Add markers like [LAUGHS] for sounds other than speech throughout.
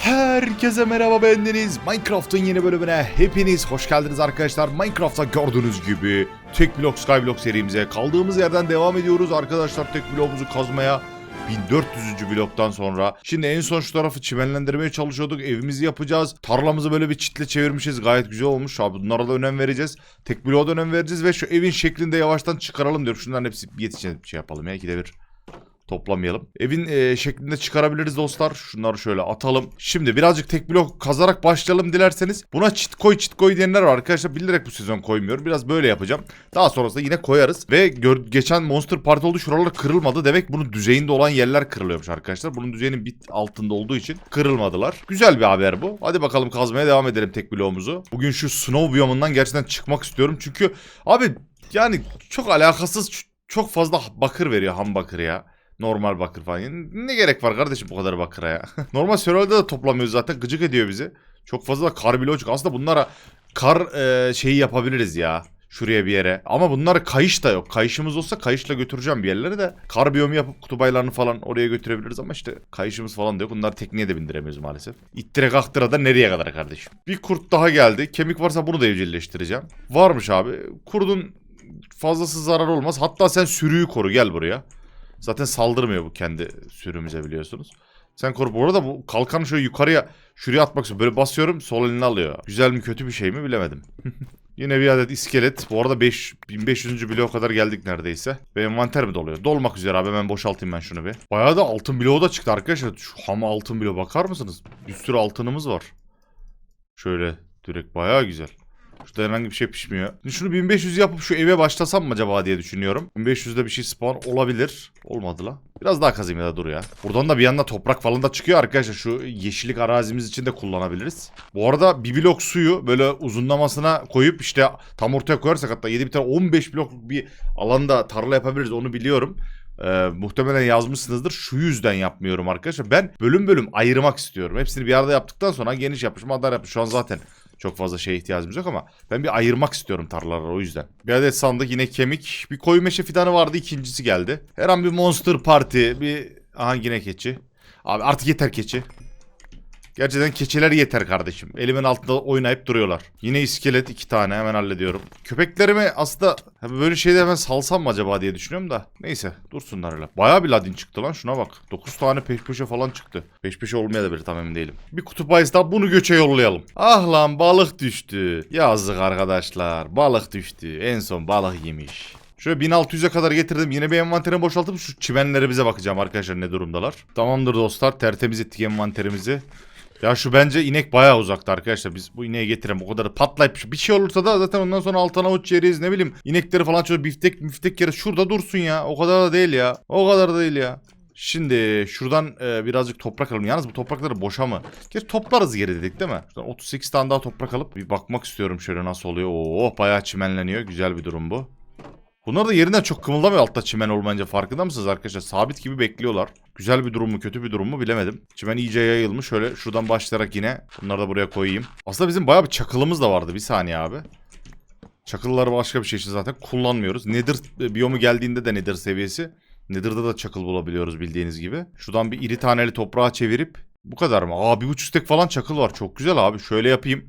Herkese merhaba bendeniz. Minecraft'ın yeni bölümüne hepiniz hoş geldiniz arkadaşlar. Minecraft'ta gördüğünüz gibi tek blok skyblock serimize kaldığımız yerden devam ediyoruz arkadaşlar. Tek bloğumuzu kazmaya 1400. bloktan sonra. Şimdi en son şu tarafı çimenlendirmeye çalışıyorduk. Evimizi yapacağız. Tarlamızı böyle bir çitle çevirmişiz. Gayet güzel olmuş. Abi bunlara da önem vereceğiz. Tek bloğa da önem vereceğiz ve şu evin şeklinde yavaştan çıkaralım diyorum. Şunların hepsi yetişecek bir şey yapalım ya. İkide bir toplamayalım. Evin e, şeklinde çıkarabiliriz dostlar. Şunları şöyle atalım. Şimdi birazcık tek blok kazarak başlayalım dilerseniz. Buna çit koy çit koy diyenler var arkadaşlar. Bilerek bu sezon koymuyorum. Biraz böyle yapacağım. Daha sonrasında yine koyarız. Ve gör- geçen Monster Party oldu. Şuralar kırılmadı. Demek bunun düzeyinde olan yerler kırılıyormuş arkadaşlar. Bunun düzeyinin bit altında olduğu için kırılmadılar. Güzel bir haber bu. Hadi bakalım kazmaya devam edelim tek bloğumuzu. Bugün şu snow biyomundan gerçekten çıkmak istiyorum. Çünkü abi yani çok alakasız çok fazla bakır veriyor ham bakır ya. Normal bakır falan. Ne gerek var kardeşim bu kadar bakıra ya. [LAUGHS] Normal Survival'da da toplamıyoruz zaten. Gıcık ediyor bizi. Çok fazla kar çıkıyor. Aslında bunlara kar e, şeyi yapabiliriz ya. Şuraya bir yere. Ama bunlara kayış da yok. Kayışımız olsa kayışla götüreceğim bir yerlere de. Kar biyomu yapıp kutubaylarını falan oraya götürebiliriz ama işte kayışımız falan da yok. Bunları tekneye de bindiremiyoruz maalesef. İttire kaktıra da nereye kadar kardeşim? Bir kurt daha geldi. Kemik varsa bunu da evcilleştireceğim. Varmış abi. Kurdun fazlası zarar olmaz. Hatta sen sürüyü koru gel buraya. Zaten saldırmıyor bu kendi sürümüze biliyorsunuz. Sen koru. Bu arada bu kalkanı şöyle yukarıya şuraya atmak istiyorum. Böyle basıyorum sol elini alıyor. Güzel mi kötü bir şey mi bilemedim. [LAUGHS] Yine bir adet iskelet. Bu arada 5, 1500. bloğa kadar geldik neredeyse. Ve envanter mi doluyor? Dolmak üzere abi hemen boşaltayım ben şunu bir. Bayağı da altın bloğu da çıktı arkadaşlar. Şu ham altın bloğu bakar mısınız? Bir sürü altınımız var. Şöyle direkt bayağı güzel. Şurada herhangi bir şey pişmiyor. Şunu 1500 yapıp şu eve başlasam mı acaba diye düşünüyorum. 1500'de bir şey spawn olabilir. Olmadı la. Biraz daha kazayım ya da dur ya. Buradan da bir yandan toprak falan da çıkıyor arkadaşlar. Şu yeşillik arazimiz için de kullanabiliriz. Bu arada bir blok suyu böyle uzunlamasına koyup işte tam ortaya koyarsak hatta 7 bir tane 15 blok bir alanda tarla yapabiliriz onu biliyorum. Ee, muhtemelen yazmışsınızdır. Şu yüzden yapmıyorum arkadaşlar. Ben bölüm bölüm ayırmak istiyorum. Hepsini bir arada yaptıktan sonra geniş yapmış, madar yapmış. Şu an zaten çok fazla şeye ihtiyacımız yok ama ben bir ayırmak istiyorum tarlaları o yüzden. Bir adet sandık yine kemik. Bir koyu meşe fidanı vardı ikincisi geldi. Her an bir monster party bir... Aha yine keçi. Abi artık yeter keçi. Gerçekten keçiler yeter kardeşim. Elimin altında oynayıp duruyorlar. Yine iskelet iki tane hemen hallediyorum. Köpeklerimi aslında böyle şeyde hemen salsam mı acaba diye düşünüyorum da. Neyse dursunlar öyle. Bayağı bir ladin çıktı lan şuna bak. 9 tane peş peşe falan çıktı. Peş peşe olmayabilir tam emin değilim. Bir kutup ayısı daha bunu göçe yollayalım. Ah lan balık düştü. Yazık arkadaşlar. Balık düştü. En son balık yemiş. Şöyle 1600'e kadar getirdim. Yine bir envanterimi boşaltıp şu çimenlere bize bakacağım arkadaşlar ne durumdalar. Tamamdır dostlar. Tertemiz ettik envanterimizi. Ya şu bence inek bayağı uzakta arkadaşlar. Biz bu ineği getirelim. O kadar patlayıp bir şey olursa da zaten ondan sonra altına avuç yeriz. Ne bileyim inekleri falan şöyle biftek biftek yeriz. Şurada dursun ya. O kadar da değil ya. O kadar da değil ya. Şimdi şuradan e, birazcık toprak alalım. Yalnız bu toprakları boşa mı? Gerçi toplarız geri dedik değil mi? Şuradan 38 tane daha toprak alıp bir bakmak istiyorum şöyle nasıl oluyor. Oo bayağı çimenleniyor. Güzel bir durum bu. Bunlar da yerinden çok kımıldamıyor altta çimen olmayınca farkında mısınız arkadaşlar? Sabit gibi bekliyorlar. Güzel bir durum mu kötü bir durum mu bilemedim. Çimen iyice yayılmış. Şöyle şuradan başlayarak yine bunları da buraya koyayım. Aslında bizim bayağı bir çakılımız da vardı. Bir saniye abi. Çakılları başka bir şey için zaten kullanmıyoruz. Nether e, biyomu geldiğinde de Nether seviyesi. Nether'da da çakıl bulabiliyoruz bildiğiniz gibi. Şuradan bir iri taneli toprağa çevirip bu kadar mı? Aa bir buçuk stek falan çakıl var. Çok güzel abi. Şöyle yapayım.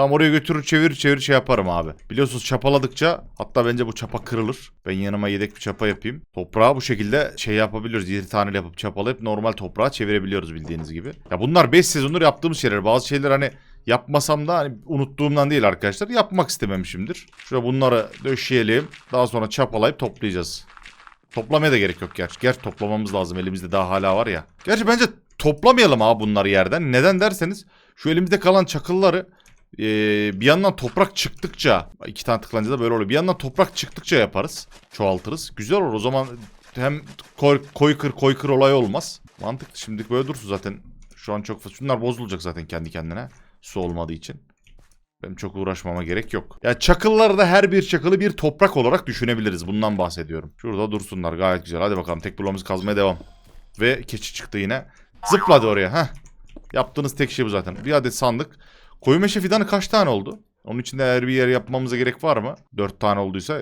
Tam oraya götürür çevir çevir şey yaparım abi. Biliyorsunuz çapaladıkça hatta bence bu çapa kırılır. Ben yanıma yedek bir çapa yapayım. Toprağı bu şekilde şey yapabiliyoruz. 7 tane yapıp çapalayıp normal toprağa çevirebiliyoruz bildiğiniz gibi. Ya bunlar 5 sezondur yaptığımız şeyler. Bazı şeyler hani yapmasam da hani unuttuğumdan değil arkadaşlar. Yapmak istememişimdir. Şöyle bunları döşeyelim. Daha sonra çapalayıp toplayacağız. Toplamaya da gerek yok gerçi. Gerçi toplamamız lazım. Elimizde daha hala var ya. Gerçi bence toplamayalım abi bunları yerden. Neden derseniz şu elimizde kalan çakılları ee, bir yandan toprak çıktıkça iki tane tıklanınca da böyle oluyor. Bir yandan toprak çıktıkça yaparız. Çoğaltırız. Güzel olur. O zaman hem koy, koy kır koy kır olay olmaz. Mantıklı. Şimdilik böyle dursun zaten. Şu an çok fazla. Şunlar bozulacak zaten kendi kendine. Su olmadığı için. Benim çok uğraşmama gerek yok. Ya çakılları da her bir çakılı bir toprak olarak düşünebiliriz. Bundan bahsediyorum. Şurada dursunlar gayet güzel. Hadi bakalım tek bloğumuzu kazmaya devam. Ve keçi çıktı yine. Zıpladı oraya. Heh. Yaptığınız tek şey bu zaten. Bir adet sandık. Koyu meşe fidanı kaç tane oldu? Onun içinde eğer bir yer yapmamıza gerek var mı? 4 tane olduysa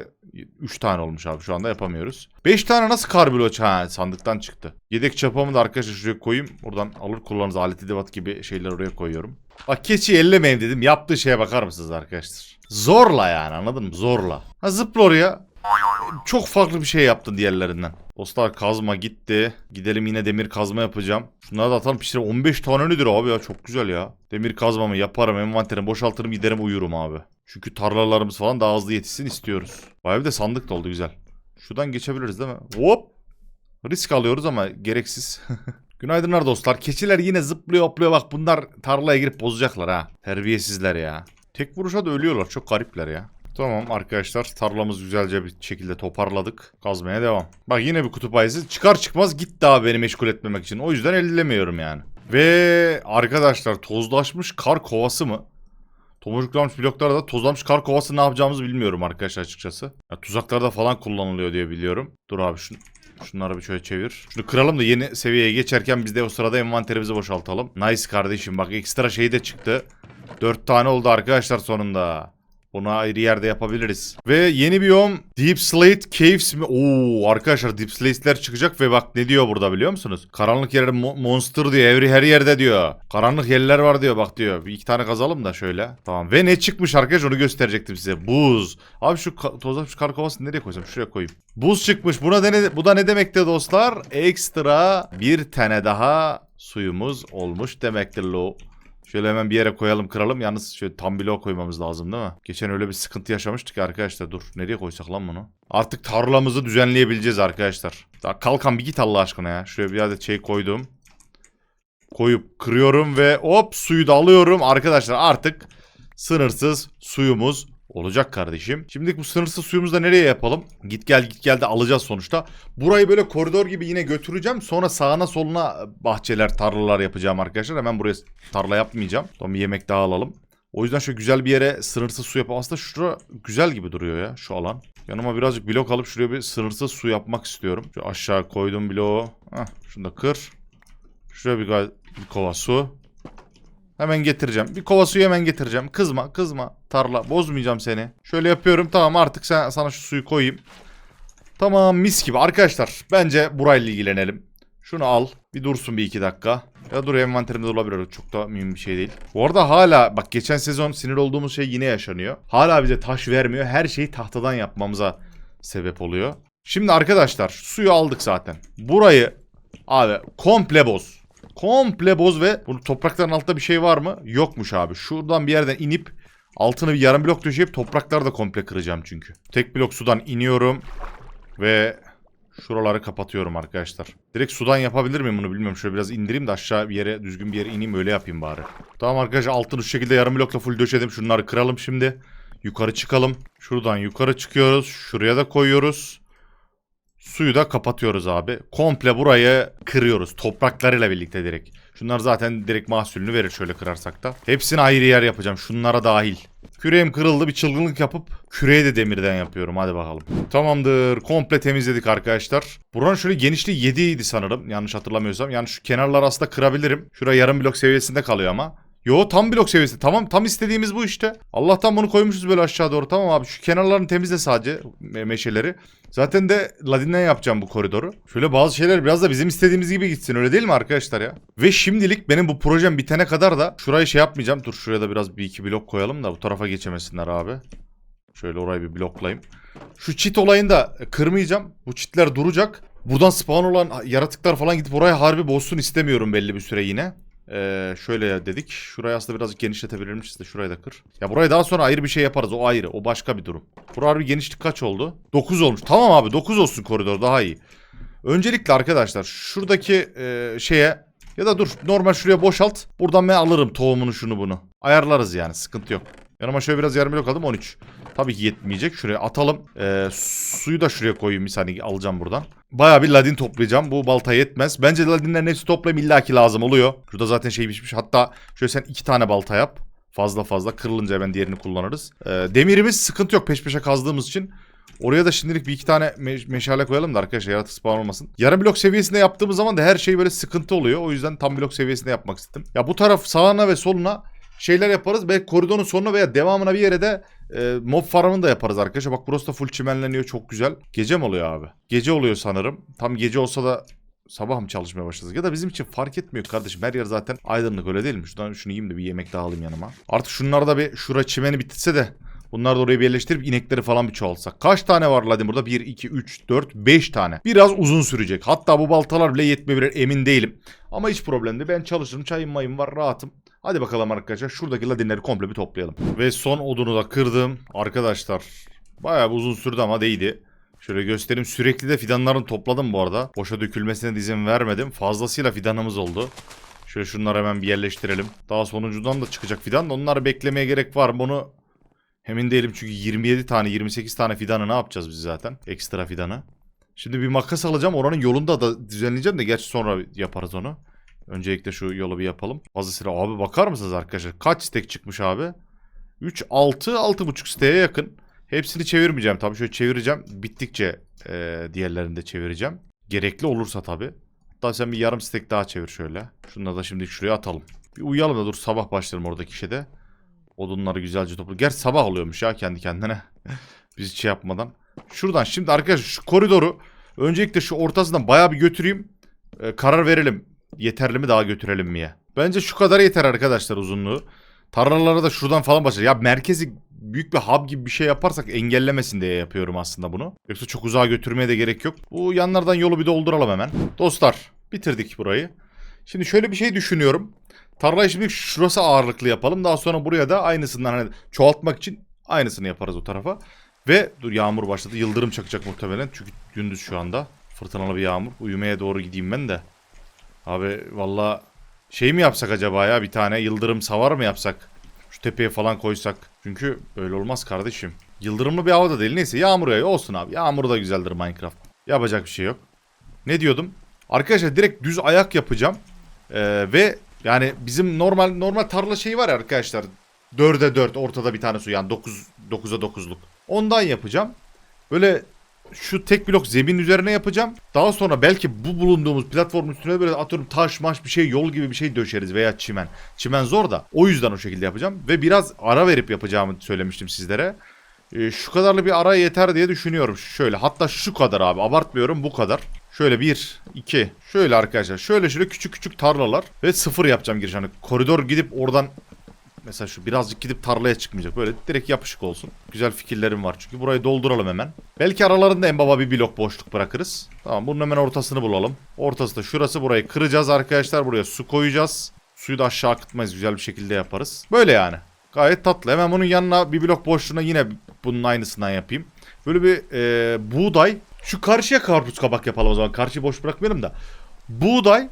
3 tane olmuş abi şu anda yapamıyoruz. 5 tane nasıl karbüloç? Ha sandıktan çıktı. Yedek çapamı da arkadaşlar şuraya koyayım. Buradan alır kullanırız. Alet edevat gibi şeyler oraya koyuyorum. Bak keçi ellemeyin dedim. Yaptığı şeye bakar mısınız arkadaşlar? Zorla yani anladın mı? Zorla. Ha zıpla oraya. Çok farklı bir şey yaptın diğerlerinden. Dostlar kazma gitti. Gidelim yine demir kazma yapacağım. Şunları da atalım pişirelim. 15 tane nedir abi ya çok güzel ya. Demir kazmamı yaparım envanterimi boşaltırım giderim uyurum abi. Çünkü tarlalarımız falan daha hızlı yetişsin istiyoruz. Vay bir de sandık da oldu güzel. Şuradan geçebiliriz değil mi? Hop. Risk alıyoruz ama gereksiz. [LAUGHS] Günaydınlar dostlar. Keçiler yine zıplıyor hopluyor. Bak bunlar tarlaya girip bozacaklar ha. Terbiyesizler ya. Tek vuruşa da ölüyorlar. Çok garipler ya. Tamam arkadaşlar tarlamızı güzelce bir şekilde toparladık. Kazmaya devam. Bak yine bir kutup ayısı. Çıkar çıkmaz gitti abi beni meşgul etmemek için. O yüzden ellemiyorum yani. Ve arkadaşlar tozlaşmış kar kovası mı? Tomurcuklanmış bloklarda da tozlanmış kar kovası ne yapacağımızı bilmiyorum arkadaşlar açıkçası. Ya, tuzaklarda falan kullanılıyor diye biliyorum. Dur abi şunu, şunları bir şöyle çevir. Şunu kıralım da yeni seviyeye geçerken biz de o sırada envanterimizi boşaltalım. Nice kardeşim bak ekstra şey de çıktı. 4 tane oldu arkadaşlar sonunda. Bunu ayrı yerde yapabiliriz. Ve yeni biyom Deep Slate Caves mi? Oo arkadaşlar Deep Slate'ler çıkacak ve bak ne diyor burada biliyor musunuz? Karanlık yerler mo- monster diyor. Every her yerde diyor. Karanlık yerler var diyor bak diyor. Bir iki tane kazalım da şöyle. Tamam. Ve ne çıkmış arkadaşlar onu gösterecektim size. Buz. Abi şu ka- tozlaşmış kar kovasını nereye koysam? Şuraya koyayım. Buz çıkmış. Buna ne, bu da ne demektir dostlar? Ekstra bir tane daha suyumuz olmuş demektir lo. Şöyle hemen bir yere koyalım kıralım. Yalnız şöyle tam bloğa koymamız lazım değil mi? Geçen öyle bir sıkıntı yaşamıştık ya arkadaşlar. Dur nereye koysak lan bunu? Artık tarlamızı düzenleyebileceğiz arkadaşlar. Daha kalkan bir git Allah aşkına ya. Şuraya bir adet şey koydum. Koyup kırıyorum ve hop suyu da alıyorum. Arkadaşlar artık sınırsız suyumuz olacak kardeşim. Şimdi bu sınırsız suyumuzu da nereye yapalım? Git gel git gel de alacağız sonuçta. Burayı böyle koridor gibi yine götüreceğim. Sonra sağına soluna bahçeler, tarlalar yapacağım arkadaşlar. Hemen buraya tarla yapmayacağım. Tamam bir yemek daha alalım. O yüzden şöyle güzel bir yere sınırsız su yapalım. Aslında şura güzel gibi duruyor ya şu alan. Yanıma birazcık blok alıp şuraya bir sınırsız su yapmak istiyorum. Şu aşağı koydum bloğu. Heh, şunu da kır. Şuraya bir, bir kova su. Hemen getireceğim. Bir kova suyu hemen getireceğim. Kızma kızma. Tarla bozmayacağım seni. Şöyle yapıyorum. Tamam artık sen, sana şu suyu koyayım. Tamam mis gibi. Arkadaşlar bence burayla ilgilenelim. Şunu al. Bir dursun bir iki dakika. Ya dur envanterimde de olabilir. Çok da mühim bir şey değil. Bu arada hala bak geçen sezon sinir olduğumuz şey yine yaşanıyor. Hala bize taş vermiyor. Her şeyi tahtadan yapmamıza sebep oluyor. Şimdi arkadaşlar suyu aldık zaten. Burayı abi komple boz. Komple boz ve bu toprakların altında bir şey var mı? Yokmuş abi. Şuradan bir yerden inip altını bir yarım blok döşeyip toprakları da komple kıracağım çünkü. Tek blok sudan iniyorum ve şuraları kapatıyorum arkadaşlar. Direkt sudan yapabilir miyim bunu bilmiyorum. Şöyle biraz indireyim de aşağı bir yere düzgün bir yere ineyim öyle yapayım bari. Tamam arkadaşlar altını şu şekilde yarım blokla full döşedim. Şunları kıralım şimdi. Yukarı çıkalım. Şuradan yukarı çıkıyoruz. Şuraya da koyuyoruz. Suyu da kapatıyoruz abi. Komple burayı kırıyoruz. Topraklarıyla birlikte direkt. Şunlar zaten direkt mahsulünü verir şöyle kırarsak da. Hepsini ayrı yer yapacağım. Şunlara dahil. Küreğim kırıldı bir çılgınlık yapıp küreği de demirden yapıyorum. Hadi bakalım. Tamamdır. Komple temizledik arkadaşlar. Buranın şöyle genişliği 7 idi sanırım. Yanlış hatırlamıyorsam. Yani şu kenarlar aslında kırabilirim. Şura yarım blok seviyesinde kalıyor ama. Yo tam blok seviyesi. Tamam tam istediğimiz bu işte. Allah'tan bunu koymuşuz böyle aşağı doğru. Tamam abi şu kenarlarını temizle sadece me- meşeleri. Zaten de Ladin'den yapacağım bu koridoru. Şöyle bazı şeyler biraz da bizim istediğimiz gibi gitsin öyle değil mi arkadaşlar ya? Ve şimdilik benim bu projem bitene kadar da şurayı şey yapmayacağım. Dur şuraya da biraz bir iki blok koyalım da bu tarafa geçemesinler abi. Şöyle orayı bir bloklayayım. Şu çit olayını da kırmayacağım. Bu çitler duracak. Buradan spawn olan yaratıklar falan gidip oraya harbi bozsun istemiyorum belli bir süre yine. Ee, şöyle dedik. Şurayı aslında birazcık genişletebilirmişiz de şurayı da kır. Ya burayı daha sonra ayrı bir şey yaparız. O ayrı. O başka bir durum. Bir genişlik kaç oldu? 9 olmuş. Tamam abi 9 olsun koridor daha iyi. Öncelikle arkadaşlar şuradaki e, şeye ya da dur normal şuraya boşalt. Buradan ben alırım tohumunu şunu bunu. Ayarlarız yani sıkıntı yok. Yanıma şöyle biraz yarım blok aldım 13. Tabii ki yetmeyecek. Şuraya atalım. Ee, suyu da şuraya koyayım bir saniye alacağım buradan. Bayağı bir ladin toplayacağım. Bu balta yetmez. Bence ladinlerin hepsi toplayayım illaki lazım oluyor. Şurada zaten şey pişmiş. Hatta şöyle sen iki tane balta yap. Fazla fazla kırılınca hemen diğerini kullanırız. Ee, demirimiz sıkıntı yok peş peşe kazdığımız için. Oraya da şimdilik bir iki tane me- meşale koyalım da arkadaşlar yaratık spawn olmasın. Yarım blok seviyesinde yaptığımız zaman da her şey böyle sıkıntı oluyor. O yüzden tam blok seviyesinde yapmak istedim. Ya bu taraf sağına ve soluna şeyler yaparız. Belki koridorun sonuna veya devamına bir yere de e, mob farmını da yaparız arkadaşlar. Bak burası da full çimenleniyor. Çok güzel. Gece mi oluyor abi? Gece oluyor sanırım. Tam gece olsa da sabah mı çalışmaya başladık? Ya da bizim için fark etmiyor kardeşim. Her yer zaten aydınlık öyle değil mi? Şuradan şunu yiyeyim de bir yemek daha alayım yanıma. Artık şunlar da bir şura çimeni bitirse de Bunları da oraya birleştirip inekleri falan bir çoğaltsak. Kaç tane var Ladin burada? 1, 2, 3, 4, 5 tane. Biraz uzun sürecek. Hatta bu baltalar bile yetmeyebilir emin değilim. Ama hiç problem değil. Ben çalışırım. Çayım mayım var rahatım. Hadi bakalım arkadaşlar. Şuradaki ladinleri komple bir toplayalım. Ve son odunu da kırdım. Arkadaşlar bayağı uzun sürdü ama değdi. Şöyle göstereyim. Sürekli de fidanlarını topladım bu arada. Boşa dökülmesine de izin vermedim. Fazlasıyla fidanımız oldu. Şöyle şunları hemen bir yerleştirelim. Daha sonuncudan da çıkacak fidan da onları beklemeye gerek var mı onu emin değilim. Çünkü 27 tane 28 tane fidanı ne yapacağız biz zaten? Ekstra fidanı. Şimdi bir makas alacağım. Oranın yolunda da düzenleyeceğim de gerçi sonra yaparız onu. Öncelikle şu yolu bir yapalım. Fazlasıyla abi bakar mısınız arkadaşlar? Kaç stek çıkmış abi? 3, 6, 6,5 siteye yakın. Hepsini çevirmeyeceğim tabii. Şöyle çevireceğim. Bittikçe e, diğerlerini de çevireceğim. Gerekli olursa tabii. Hatta sen bir yarım stek daha çevir şöyle. Şunları da şimdi şuraya atalım. Bir uyuyalım da dur sabah başlayalım oradaki şeyde. Odunları güzelce topla. Gerçi sabah oluyormuş ya kendi kendine. [LAUGHS] Biz şey yapmadan. Şuradan şimdi arkadaşlar şu koridoru öncelikle şu ortasından bayağı bir götüreyim. E, karar verelim. Yeterli mi daha götürelim mi ya? Bence şu kadar yeter arkadaşlar uzunluğu. Tarlalara da şuradan falan başlar. Ya merkezi büyük bir hub gibi bir şey yaparsak engellemesin diye yapıyorum aslında bunu. Yoksa çok uzağa götürmeye de gerek yok. Bu yanlardan yolu bir dolduralım hemen. Dostlar bitirdik burayı. Şimdi şöyle bir şey düşünüyorum. Tarlayı şimdi şurası ağırlıklı yapalım. Daha sonra buraya da aynısından hani çoğaltmak için aynısını yaparız o tarafa. Ve dur yağmur başladı. Yıldırım çakacak muhtemelen. Çünkü gündüz şu anda. Fırtınalı bir yağmur. Uyumaya doğru gideyim ben de. Abi valla şey mi yapsak acaba ya bir tane yıldırım savar mı yapsak? Şu tepeye falan koysak. Çünkü öyle olmaz kardeşim. Yıldırımlı bir hava da değil. Neyse yağmur yağıyor. Olsun abi. Yağmur da güzeldir Minecraft. Yapacak bir şey yok. Ne diyordum? Arkadaşlar direkt düz ayak yapacağım. Ee, ve yani bizim normal normal tarla şeyi var ya arkadaşlar. 4'e 4 ortada bir tane su yani 9 9'a 9'luk. Ondan yapacağım. Böyle şu tek blok zemin üzerine yapacağım. Daha sonra belki bu bulunduğumuz platformun üstüne böyle atıyorum taş maş bir şey yol gibi bir şey döşeriz veya çimen. Çimen zor da o yüzden o şekilde yapacağım. Ve biraz ara verip yapacağımı söylemiştim sizlere. Ee, şu kadarlı bir ara yeter diye düşünüyorum. Şöyle hatta şu kadar abi abartmıyorum bu kadar. Şöyle bir, iki. Şöyle arkadaşlar. Şöyle şöyle küçük küçük tarlalar. Ve sıfır yapacağım giriş. Hani koridor gidip oradan mesela şu birazcık gidip tarlaya çıkmayacak. Böyle direkt yapışık olsun. Güzel fikirlerim var çünkü. Burayı dolduralım hemen. Belki aralarında en baba bir blok boşluk bırakırız. Tamam bunun hemen ortasını bulalım. Ortası da şurası. Burayı kıracağız arkadaşlar. Buraya su koyacağız. Suyu da aşağı akıtmayız. Güzel bir şekilde yaparız. Böyle yani. Gayet tatlı. Hemen bunun yanına bir blok boşluğuna yine bunun aynısından yapayım. Böyle bir e, buğday şu karşıya karpuz kabak yapalım o zaman. Karşıyı boş bırakmayalım da. Buğday,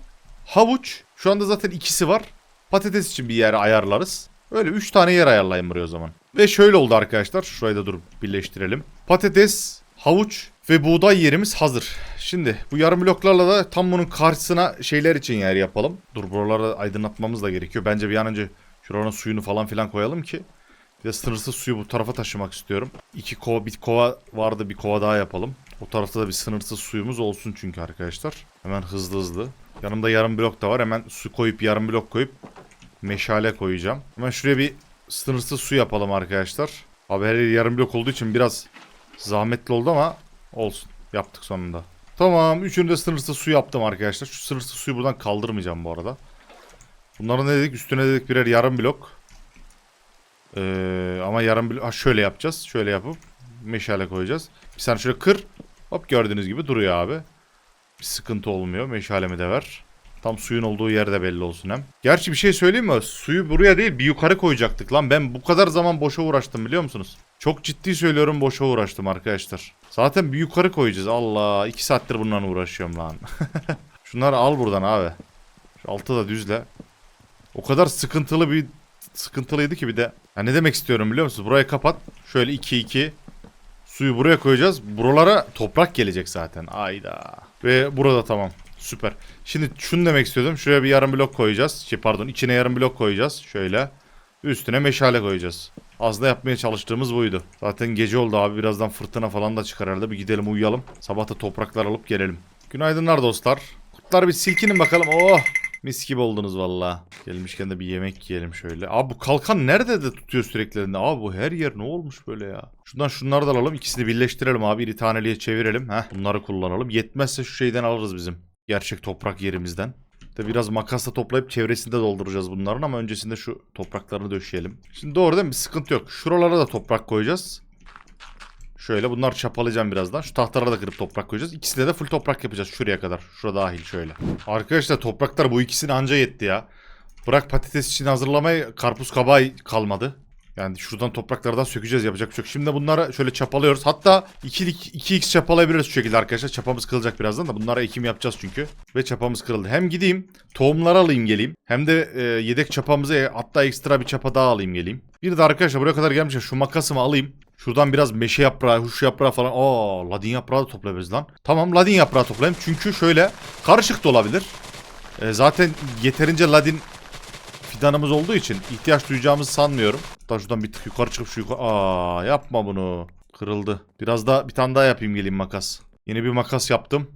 havuç. Şu anda zaten ikisi var. Patates için bir yer ayarlarız. Öyle 3 tane yer ayarlayın buraya o zaman. Ve şöyle oldu arkadaşlar. Şurayı da durup birleştirelim. Patates, havuç ve buğday yerimiz hazır. Şimdi bu yarım bloklarla da tam bunun karşısına şeyler için yer yapalım. Dur buraları aydınlatmamız da gerekiyor. Bence bir an önce şuranın suyunu falan filan koyalım ki. Bir de sınırsız suyu bu tarafa taşımak istiyorum. İki kova, bir kova vardı bir kova daha yapalım. O tarafta da bir sınırsız suyumuz olsun çünkü arkadaşlar. Hemen hızlı hızlı. Yanımda yarım blok da var. Hemen su koyup yarım blok koyup meşale koyacağım. Hemen şuraya bir sınırsız su yapalım arkadaşlar. Abi her yarım blok olduğu için biraz zahmetli oldu ama olsun. Yaptık sonunda. Tamam. Üçünü de sınırsız su yaptım arkadaşlar. Şu sınırsız suyu buradan kaldırmayacağım bu arada. Bunları ne dedik? Üstüne dedik birer yarım blok. Ee, ama yarım blok... Ha şöyle yapacağız. Şöyle yapıp meşale koyacağız. Bir saniye şöyle kır. Hop gördüğünüz gibi duruyor abi. Bir sıkıntı olmuyor. Meşalemi de ver. Tam suyun olduğu yerde belli olsun hem. Gerçi bir şey söyleyeyim mi? Suyu buraya değil bir yukarı koyacaktık lan. Ben bu kadar zaman boşa uğraştım biliyor musunuz? Çok ciddi söylüyorum boşa uğraştım arkadaşlar. Zaten bir yukarı koyacağız. Allah iki saattir bundan uğraşıyorum lan. [LAUGHS] Şunları al buradan abi. Şu altı da düzle. O kadar sıkıntılı bir sıkıntılıydı ki bir de. Ya ne demek istiyorum biliyor musunuz? Burayı kapat. Şöyle 2 2 Suyu buraya koyacağız. Buralara toprak gelecek zaten. Ayda. Ve burada tamam. Süper. Şimdi şunu demek istiyordum. Şuraya bir yarım blok koyacağız. Şey pardon içine yarım blok koyacağız. Şöyle. Üstüne meşale koyacağız. Aslında yapmaya çalıştığımız buydu. Zaten gece oldu abi. Birazdan fırtına falan da çıkar herhalde. Bir gidelim uyuyalım. Sabah da topraklar alıp gelelim. Günaydınlar dostlar. Kurtlar bir silkinin bakalım. Oh Mis gibi oldunuz valla. Gelmişken de bir yemek yiyelim şöyle. Abi bu kalkan nerede de tutuyor sürekli elinde? Abi bu her yer ne olmuş böyle ya? Şundan şunları da alalım. ikisini birleştirelim abi. İri taneliğe çevirelim. Heh, bunları kullanalım. Yetmezse şu şeyden alırız bizim. Gerçek toprak yerimizden. De biraz makasla toplayıp çevresinde dolduracağız bunların ama öncesinde şu topraklarını döşeyelim. Şimdi doğru değil mi? Bir sıkıntı yok. Şuralara da toprak koyacağız. Şöyle bunlar çapalayacağım birazdan. Şu tahtalara da kırıp toprak koyacağız. İkisine de full toprak yapacağız şuraya kadar. Şura dahil şöyle. Arkadaşlar topraklar bu ikisini anca yetti ya. Bırak patates için hazırlamaya karpuz kabağı kalmadı. Yani şuradan topraklardan sökeceğiz yapacak bir şey yok. Şimdi bunları şöyle çapalıyoruz. Hatta 2'lik 2x çapalayabiliriz şu şekilde arkadaşlar. Çapamız kırılacak birazdan da bunlara ekim yapacağız çünkü. Ve çapamız kırıldı. Hem gideyim tohumları alayım geleyim. Hem de e, yedek çapamızı e, hatta ekstra bir çapa daha alayım geleyim. Bir de arkadaşlar buraya kadar gelmişken şu makasımı alayım. Şuradan biraz meşe yaprağı, huş yaprağı falan. Aa, ladin yaprağı da toplayabiliriz lan. Tamam ladin yaprağı toplayayım. Çünkü şöyle karışık da olabilir. E, zaten yeterince ladin fidanımız olduğu için ihtiyaç duyacağımızı sanmıyorum. Hatta şuradan bir tık yukarı çıkıp şu yukarı... Aa yapma bunu. Kırıldı. Biraz daha bir tane daha yapayım geleyim makas. Yeni bir makas yaptım.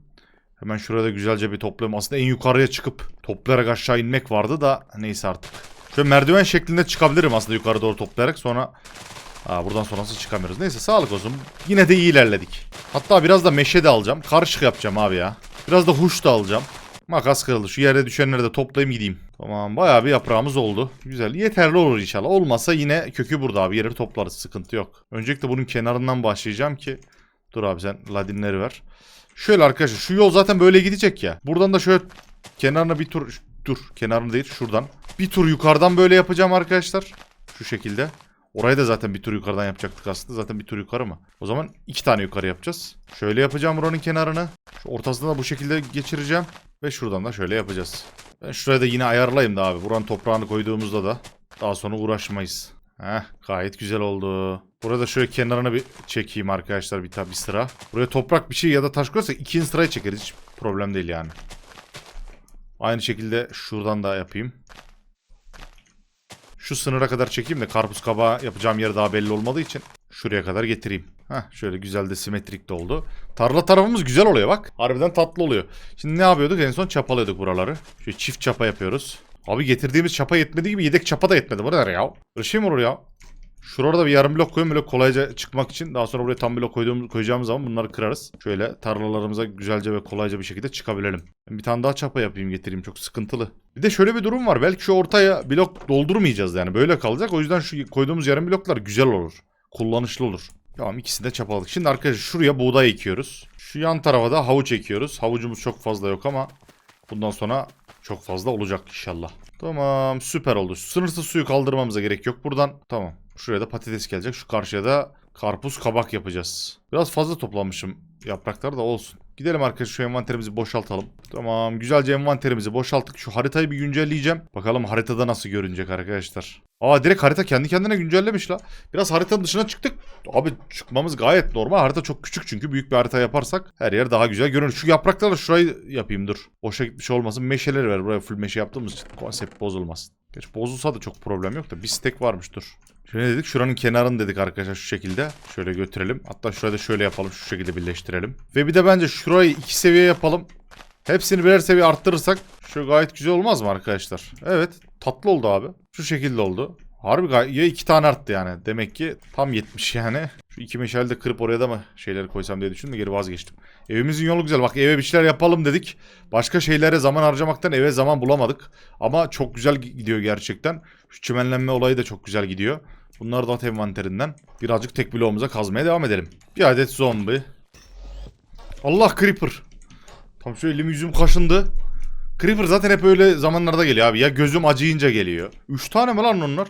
Hemen şurada güzelce bir toplayayım. Aslında en yukarıya çıkıp toplayarak aşağı inmek vardı da neyse artık. Şöyle merdiven şeklinde çıkabilirim aslında yukarı doğru toplayarak sonra... Aa, buradan sonrası çıkamıyoruz. Neyse sağlık olsun. Yine de iyi ilerledik. Hatta biraz da meşe de alacağım. Karışık yapacağım abi ya. Biraz da huş da alacağım. Makas kırıldı. Şu yerde düşenleri de toplayayım gideyim. Tamam bayağı bir yaprağımız oldu. Güzel. Yeterli olur inşallah. Olmazsa yine kökü burada abi. Yeri toplarız. Sıkıntı yok. Öncelikle bunun kenarından başlayacağım ki. Dur abi sen ladinleri ver. Şöyle arkadaşlar şu yol zaten böyle gidecek ya. Buradan da şöyle kenarına bir tur... Dur kenarını değil şuradan. Bir tur yukarıdan böyle yapacağım arkadaşlar. Şu şekilde. Orayı da zaten bir tur yukarıdan yapacaktık aslında. Zaten bir tur yukarı mı? O zaman iki tane yukarı yapacağız. Şöyle yapacağım buranın kenarını. Şu ortasına da bu şekilde geçireceğim. Ve şuradan da şöyle yapacağız. Ben şuraya da yine ayarlayayım da abi. Buranın toprağını koyduğumuzda da daha sonra uğraşmayız. Heh gayet güzel oldu. Burada şöyle kenarına bir çekeyim arkadaşlar bir, bir sıra. Buraya toprak bir şey ya da taş koyarsak ikinci sıraya çekeriz. Hiç problem değil yani. Aynı şekilde şuradan da yapayım. Şu sınıra kadar çekeyim de karpuz kabağı yapacağım yer daha belli olmadığı için şuraya kadar getireyim. Heh şöyle güzel de simetrik de oldu. Tarla tarafımız güzel oluyor bak. Harbiden tatlı oluyor. Şimdi ne yapıyorduk? En son çapalıyorduk buraları. Şöyle çift çapa yapıyoruz. Abi getirdiğimiz çapa yetmediği gibi yedek çapa da yetmedi. Bu ne ya? Böyle şey mi olur ya? Şurada bir yarım blok koyun böyle kolayca çıkmak için. Daha sonra buraya tam blok koyduğumuz, koyacağımız zaman bunları kırarız. Şöyle tarlalarımıza güzelce ve kolayca bir şekilde çıkabilelim. Bir tane daha çapa yapayım getireyim çok sıkıntılı. Bir de şöyle bir durum var. Belki şu ortaya blok doldurmayacağız yani. Böyle kalacak. O yüzden şu koyduğumuz yarım bloklar güzel olur. Kullanışlı olur. Tamam ikisini de çapaladık. Şimdi arkadaşlar şuraya buğday ekiyoruz. Şu yan tarafa da havuç ekiyoruz. Havucumuz çok fazla yok ama bundan sonra çok fazla olacak inşallah. Tamam süper oldu. Sınırsız suyu kaldırmamıza gerek yok. Buradan tamam. Şuraya da patates gelecek. Şu karşıya da karpuz kabak yapacağız. Biraz fazla toplamışım yapraklar da olsun. Gidelim arkadaşlar şu envanterimizi boşaltalım. Tamam güzelce envanterimizi boşalttık. Şu haritayı bir güncelleyeceğim. Bakalım haritada nasıl görünecek arkadaşlar. Aa direkt harita kendi kendine güncellemiş la. Biraz haritanın dışına çıktık. Abi çıkmamız gayet normal. Harita çok küçük çünkü büyük bir harita yaparsak her yer daha güzel görünür. Şu yapraklarla şurayı yapayım dur. Boşa gitmiş olmasın. Meşeleri ver. Buraya full meşe yaptığımız için konsept bozulmasın. Geç bozulsa da çok problem yok da bir stek varmış dur. Şöyle dedik şuranın kenarını dedik arkadaşlar şu şekilde. Şöyle götürelim. Hatta şurada şöyle yapalım şu şekilde birleştirelim. Ve bir de bence şurayı iki seviye yapalım. Hepsini birer seviye arttırırsak şu gayet güzel olmaz mı arkadaşlar? Evet tatlı oldu abi. Şu şekilde oldu. Harbi ya iki tane arttı yani. Demek ki tam 70 yani. Şu iki meşale de kırıp oraya da mı şeyleri koysam diye düşündüm geri vazgeçtim. Evimizin yolu güzel. Bak eve bir şeyler yapalım dedik. Başka şeylere zaman harcamaktan eve zaman bulamadık. Ama çok güzel gidiyor gerçekten. Şu çimenlenme olayı da çok güzel gidiyor. Bunları da at envanterinden. Birazcık tek bloğumuza kazmaya devam edelim. Bir adet zombi. Allah creeper. Tam şöyle elim yüzüm kaşındı. Creeper zaten hep öyle zamanlarda geliyor abi. Ya gözüm acıyınca geliyor. 3 tane mi lan onlar?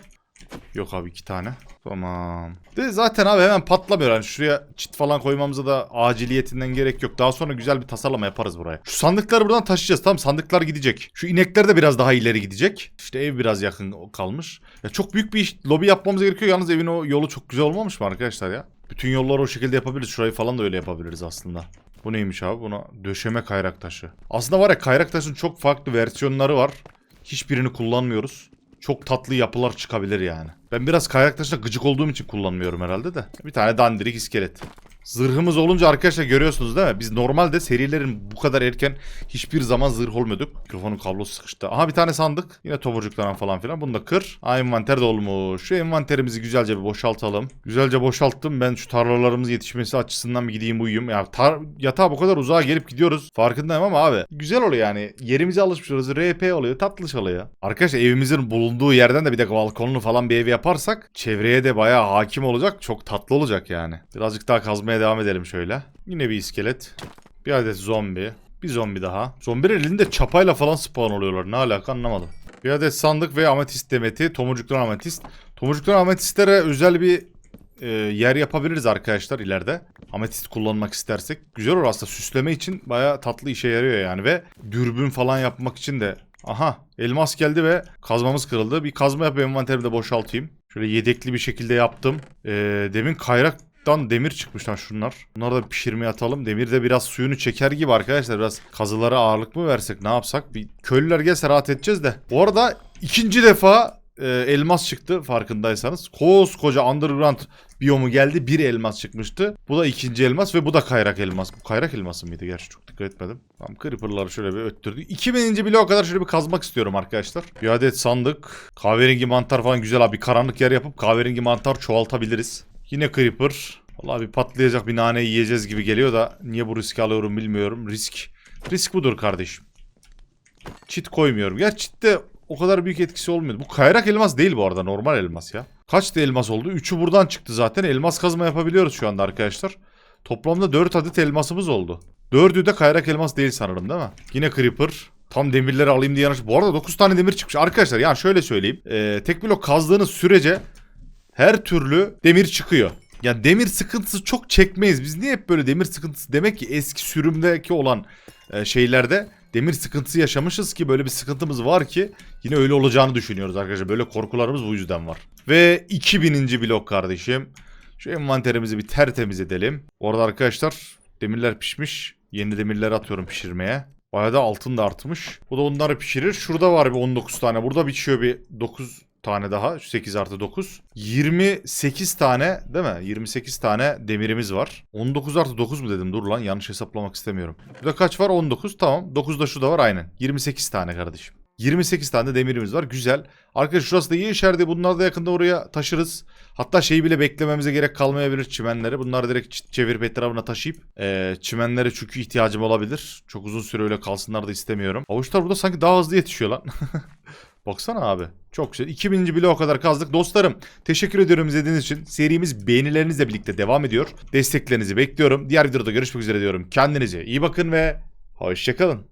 Yok abi 2 tane. Tamam. De zaten abi hemen patlamıyor. Yani şuraya çit falan koymamıza da aciliyetinden gerek yok. Daha sonra güzel bir tasarlama yaparız buraya. Şu sandıkları buradan taşıyacağız. Tamam sandıklar gidecek. Şu inekler de biraz daha ileri gidecek. İşte ev biraz yakın kalmış. Ya çok büyük bir iş, lobi yapmamız gerekiyor. Yalnız evin o yolu çok güzel olmamış mı arkadaşlar ya? Bütün yolları o şekilde yapabiliriz. Şurayı falan da öyle yapabiliriz aslında. Bu neymiş abi? Buna döşeme kayrak taşı. Aslında var ya kayrak taşın çok farklı versiyonları var. Hiçbirini kullanmıyoruz. Çok tatlı yapılar çıkabilir yani. Ben biraz kayrak taşına gıcık olduğum için kullanmıyorum herhalde de. Bir tane dandirik iskelet. Zırhımız olunca arkadaşlar görüyorsunuz değil mi? Biz normalde serilerin bu kadar erken hiçbir zaman zırh olmuyorduk. Mikrofonun kablosu sıkıştı. Aha bir tane sandık. Yine tomurcuklardan falan filan. Bunu da kır. Aa envanter dolmuş. Şu envanterimizi güzelce bir boşaltalım. Güzelce boşalttım. Ben şu tarlalarımız yetişmesi açısından bir gideyim uyuyayım. Ya tar yatağa bu kadar uzağa gelip gidiyoruz. Farkındayım ama abi. Güzel oluyor yani. Yerimize alışmışız. RP oluyor. Tatlış oluyor. Arkadaşlar evimizin bulunduğu yerden de bir de balkonlu falan bir ev yaparsak çevreye de bayağı hakim olacak. Çok tatlı olacak yani. Birazcık daha kazmaya devam edelim şöyle. Yine bir iskelet. Bir adet zombi. Bir zombi daha. Zombiler elinde çapayla falan spawn oluyorlar. Ne alaka anlamadım. Bir adet sandık ve ametist demeti. Tomurcuktan ametist. Tomurcuktan ametistlere özel bir e, yer yapabiliriz arkadaşlar ileride. Ametist kullanmak istersek. Güzel olur aslında süsleme için bayağı tatlı işe yarıyor yani ve dürbün falan yapmak için de. Aha elmas geldi ve kazmamız kırıldı. Bir kazma yapıp envanterimi de boşaltayım. Şöyle yedekli bir şekilde yaptım. E, demin kayraktan demir çıkmışlar şunlar. Bunları da pişirmeye atalım. Demir de biraz suyunu çeker gibi arkadaşlar. Biraz kazılara ağırlık mı versek ne yapsak? Bir köylüler gelse rahat edeceğiz de. Bu arada ikinci defa e, elmas çıktı farkındaysanız. Koskoca underground biyomu geldi. Bir elmas çıkmıştı. Bu da ikinci elmas ve bu da kayrak elmas. Bu kayrak elması mıydı? Gerçi çok dikkat etmedim. Tamam creeper'ları şöyle bir öttürdük. 2000. bloğa kadar şöyle bir kazmak istiyorum arkadaşlar. Bir adet sandık. Kahverengi mantar falan güzel abi. Karanlık yer yapıp kahverengi mantar çoğaltabiliriz. Yine creeper. Vallahi bir patlayacak bir nane yiyeceğiz gibi geliyor da niye bu riski alıyorum bilmiyorum. Risk. Risk budur kardeşim. Çit koymuyorum. Gerçi çitte o kadar büyük etkisi olmuyor. Bu kayrak elmas değil bu arada normal elmas ya. Kaç da elmas oldu? Üçü buradan çıktı zaten. Elmas kazma yapabiliyoruz şu anda arkadaşlar. Toplamda 4 adet elmasımız oldu. Dördü de kayrak elmas değil sanırım değil mi? Yine creeper. Tam demirleri alayım diye yanaş. Bu arada 9 tane demir çıkmış. Arkadaşlar yani şöyle söyleyeyim. Ee, tek blok kazdığınız sürece her türlü demir çıkıyor. Ya demir sıkıntısı çok çekmeyiz. Biz niye hep böyle demir sıkıntısı? Demek ki eski sürümdeki olan e, şeylerde demir sıkıntısı yaşamışız ki böyle bir sıkıntımız var ki yine öyle olacağını düşünüyoruz arkadaşlar. Böyle korkularımız bu yüzden var. Ve 2000. blok kardeşim. Şu envanterimizi bir tertemiz edelim. Orada arkadaşlar demirler pişmiş. Yeni demirleri atıyorum pişirmeye. Bayağı da altın da artmış. Bu da onları pişirir. Şurada var bir 19 tane. Burada biçiyor bir 9 tane daha. 8 artı 9. 28 tane değil mi? 28 tane demirimiz var. 19 artı 9 mu dedim? Dur lan yanlış hesaplamak istemiyorum. Burada kaç var? 19 tamam. 9 da şu da var aynen. 28 tane kardeşim. 28 tane de demirimiz var. Güzel. Arkadaşlar şurası da iyi işareti. Bunları da yakında oraya taşırız. Hatta şeyi bile beklememize gerek kalmayabilir çimenleri. Bunları direkt çevirip etrafına taşıyıp e, çimenlere çünkü ihtiyacım olabilir. Çok uzun süre öyle kalsınlar da istemiyorum. Avuçlar burada sanki daha hızlı yetişiyor lan. [LAUGHS] Baksana abi. Çok güzel. 2000. bloğa kadar kazdık. Dostlarım teşekkür ediyorum izlediğiniz için. Serimiz beğenilerinizle birlikte devam ediyor. Desteklerinizi bekliyorum. Diğer videoda görüşmek üzere diyorum. Kendinize iyi bakın ve hoşçakalın.